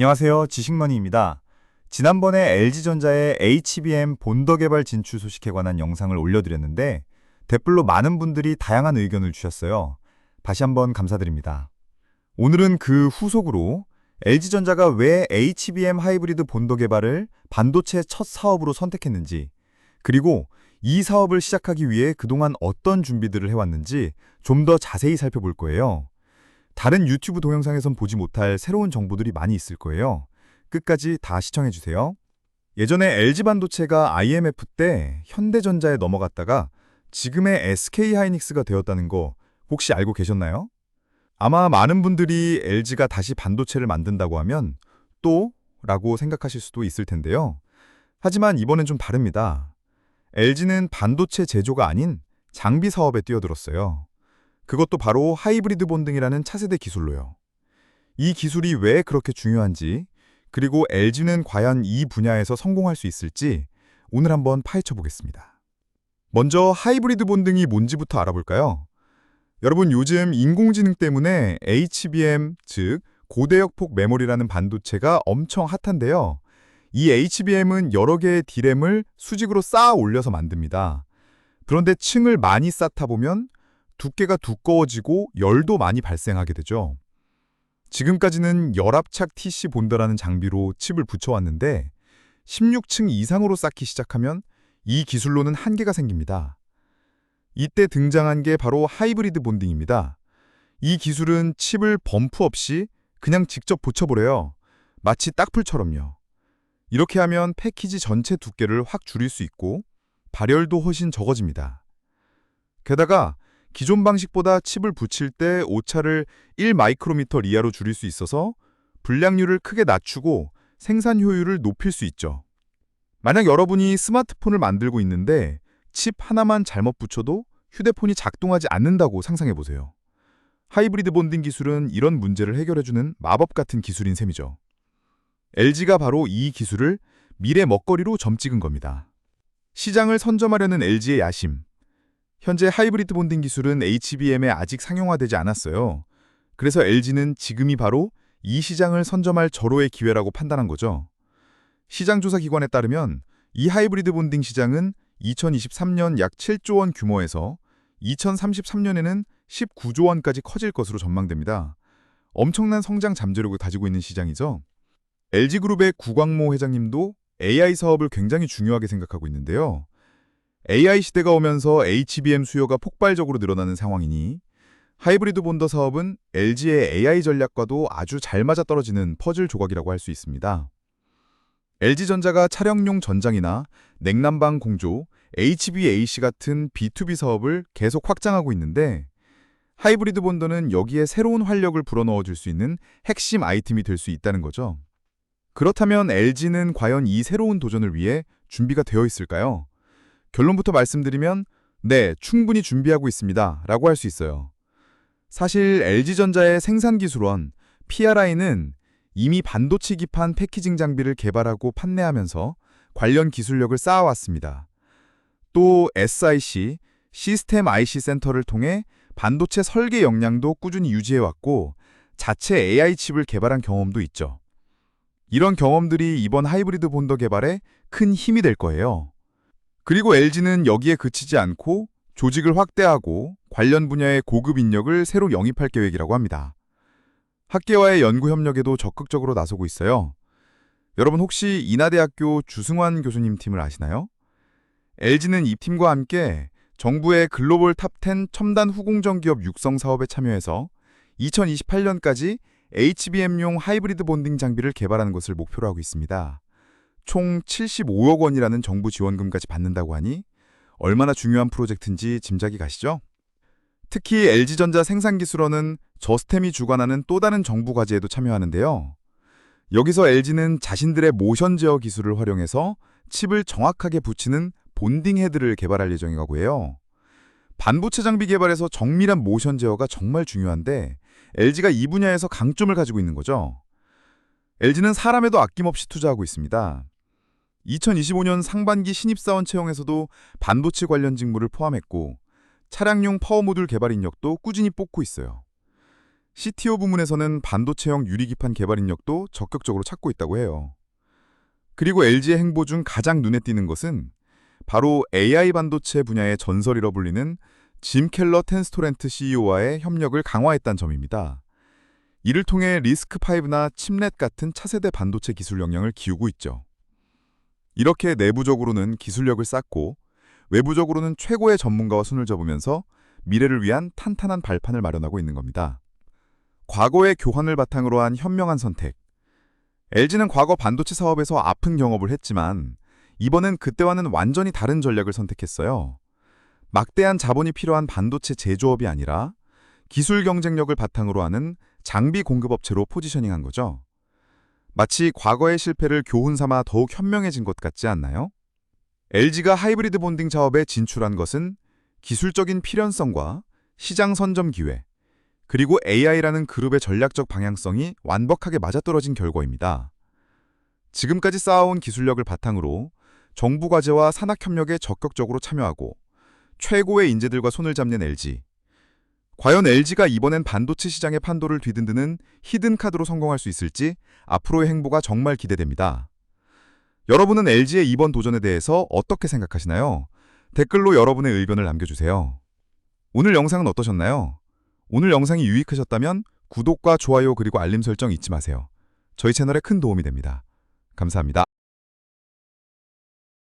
안녕하세요. 지식머니입니다. 지난번에 LG전자의 HBM 본더 개발 진출 소식에 관한 영상을 올려드렸는데 댓글로 많은 분들이 다양한 의견을 주셨어요. 다시 한번 감사드립니다. 오늘은 그 후속으로 LG전자가 왜 HBM 하이브리드 본더 개발을 반도체 첫 사업으로 선택했는지 그리고 이 사업을 시작하기 위해 그동안 어떤 준비들을 해왔는지 좀 더 자세히 살펴볼 거예요. 다른 유튜브 동영상에선 보지 못할 새로운 정보들이 많이 있을 거예요. 끝까지 다 시청해주세요. 예전에 LG반도체가 IMF 때 현대전자에 넘어갔다가 지금의 SK하이닉스가 되었다는 거 혹시 알고 계셨나요? 아마 많은 분들이 LG가 다시 반도체를 만든다고 하면 또? 라고 생각하실 수도 있을 텐데요. 하지만 이번엔 좀 다릅니다. LG는 반도체 제조가 아닌 장비 사업에 뛰어들었어요. 그것도 바로 하이브리드 본딩이라는 차세대 기술로요. 이 기술이 왜 그렇게 중요한지, 그리고 LG는 과연 이 분야에서 성공할 수 있을지 오늘 한번 파헤쳐 보겠습니다. 먼저 하이브리드 본딩이 뭔지부터 알아볼까요? 여러분 요즘 인공지능 때문에 HBM, 즉 고대역폭 메모리라는 반도체가 엄청 핫한데요. 이 HBM은 여러 개의 디램을 수직으로 쌓아 올려서 만듭니다. 그런데 층을 많이 쌓다 보면 두께가 두꺼워지고 열도 많이 발생하게 되죠. 지금까지는 열압착 TC 본더라는 장비로 칩을 붙여왔는데 16층 이상으로 쌓기 시작하면 이 기술로는 한계가 생깁니다. 이때 등장한 게 바로 하이브리드 본딩입니다. 이 기술은 칩을 범프 없이 그냥 직접 붙여버려요. 마치 딱풀처럼요. 이렇게 하면 패키지 전체 두께를 확 줄일 수 있고 발열도 훨씬 적어집니다. 게다가 기존 방식보다 칩을 붙일 때 오차를 1마이크로미터 이하로 줄일 수 있어서 불량률을 크게 낮추고 생산 효율을 높일 수 있죠. 만약 여러분이 스마트폰을 만들고 있는데 칩 하나만 잘못 붙여도 휴대폰이 작동하지 않는다고 상상해보세요. 하이브리드 본딩 기술은 이런 문제를 해결해주는 마법 같은 기술인 셈이죠. LG가 바로 이 기술을 미래 먹거리로 점 찍은 겁니다. 시장을 선점하려는 LG의 야심, 현재 하이브리드 본딩 기술은 HBM에 아직 상용화되지 않았어요. 그래서 LG는 지금이 바로 이 시장을 선점할 절호의 기회라고 판단한 거죠. 시장조사 기관에 따르면 이 하이브리드 본딩 시장은 2023년 약 7조 원 규모에서 2033년에는 19조 원까지 커질 것으로 전망됩니다. 엄청난 성장 잠재력을 가지고 있는 시장이죠. LG그룹의 구광모 회장님도 AI 사업을 굉장히 중요하게 생각하고 있는데요. AI 시대가 오면서 HBM 수요가 폭발적으로 늘어나는 상황이니 하이브리드 본더 사업은 LG의 AI 전략과도 아주 잘 맞아떨어지는 퍼즐 조각이라고 할 수 있습니다. LG전자가 차량용 전장이나 냉난방 공조, HVAC 같은 B2B 사업을 계속 확장하고 있는데 하이브리드 본더는 여기에 새로운 활력을 불어넣어 줄 수 있는 핵심 아이템이 될 수 있다는 거죠. 그렇다면 LG는 과연 이 새로운 도전을 위해 준비가 되어 있을까요? 결론부터 말씀드리면 네, 충분히 준비하고 있습니다. 라고 할 수 있어요. 사실 LG전자의 생산기술원 PRI는 이미 반도체 기판 패키징 장비를 개발하고 판매하면서 관련 기술력을 쌓아왔습니다. 또 SIC, 시스템 IC 센터를 통해 반도체 설계 역량도 꾸준히 유지해왔고 자체 AI 칩을 개발한 경험도 있죠. 이런 경험들이 이번 하이브리드 본더 개발에 큰 힘이 될 거예요. 그리고 LG는 여기에 그치지 않고 조직을 확대하고 관련 분야의 고급 인력을 새로 영입할 계획이라고 합니다. 학계와의 연구 협력에도 적극적으로 나서고 있어요. 여러분 혹시 인하대학교 주승환 교수님 팀을 아시나요? LG는 이 팀과 함께 정부의 글로벌 탑10 첨단 후공정 기업 육성 사업에 참여해서 2028년까지 HBM용 하이브리드 본딩 장비를 개발하는 것을 목표로 하고 있습니다. 총 75억 원이라는 정부 지원금까지 받는다고 하니 얼마나 중요한 프로젝트인지 짐작이 가시죠? 특히 LG전자 생산기술원은 저스템이 주관하는 또 다른 정부 과제에도 참여하는데요. 여기서 LG는 자신들의 모션 제어 기술을 활용해서 칩을 정확하게 붙이는 본딩 헤드를 개발할 예정이라고 해요. 반부체 장비 개발에서 정밀한 모션 제어가 정말 중요한데 LG가 이 분야에서 강점을 가지고 있는 거죠. LG는 사람에도 아낌없이 투자하고 있습니다. 2025년 상반기 신입사원 채용에서도 반도체 관련 직무를 포함했고 차량용 파워모듈 개발 인력도 꾸준히 뽑고 있어요. CTO 부문에서는 반도체형 유리기판 개발 인력도 적극적으로 찾고 있다고 해요. 그리고 LG의 행보 중 가장 눈에 띄는 것은 바로 AI 반도체 분야의 전설이라 불리는 짐 켈러 텐스토렌트 CEO와의 협력을 강화했다는 점입니다. 이를 통해 리스크5나 칩넷 같은 차세대 반도체 기술 역량을 기우고 있죠. 이렇게 내부적으로는 기술력을 쌓고 외부적으로는 최고의 전문가와 손을 잡으면서 미래를 위한 탄탄한 발판을 마련하고 있는 겁니다. 과거의 교환을 바탕으로 한 현명한 선택. LG는 과거 반도체 사업에서 아픈 경험을 했지만 이번엔 그때와는 완전히 다른 전략을 선택했어요. 막대한 자본이 필요한 반도체 제조업이 아니라 기술 경쟁력을 바탕으로 하는 장비 공급업체로 포지셔닝한 거죠. 마치 과거의 실패를 교훈 삼아 더욱 현명해진 것 같지 않나요? LG가 하이브리드 본딩 사업에 진출한 것은 기술적인 필연성과 시장 선점 기회, 그리고 AI라는 그룹의 전략적 방향성이 완벽하게 맞아떨어진 결과입니다. 지금까지 쌓아온 기술력을 바탕으로 정부 과제와 산학협력에 적극적으로 참여하고 최고의 인재들과 손을 잡는 LG. 과연 LG가 이번엔 반도체 시장의 판도를 뒤흔드는 히든카드로 성공할 수 있을지 앞으로의 행보가 정말 기대됩니다. 여러분은 LG의 이번 도전에 대해서 어떻게 생각하시나요? 댓글로 여러분의 의견을 남겨주세요. 오늘 영상은 어떠셨나요? 오늘 영상이 유익하셨다면 구독과 좋아요 그리고 알림 설정 잊지 마세요. 저희 채널에 큰 도움이 됩니다. 감사합니다.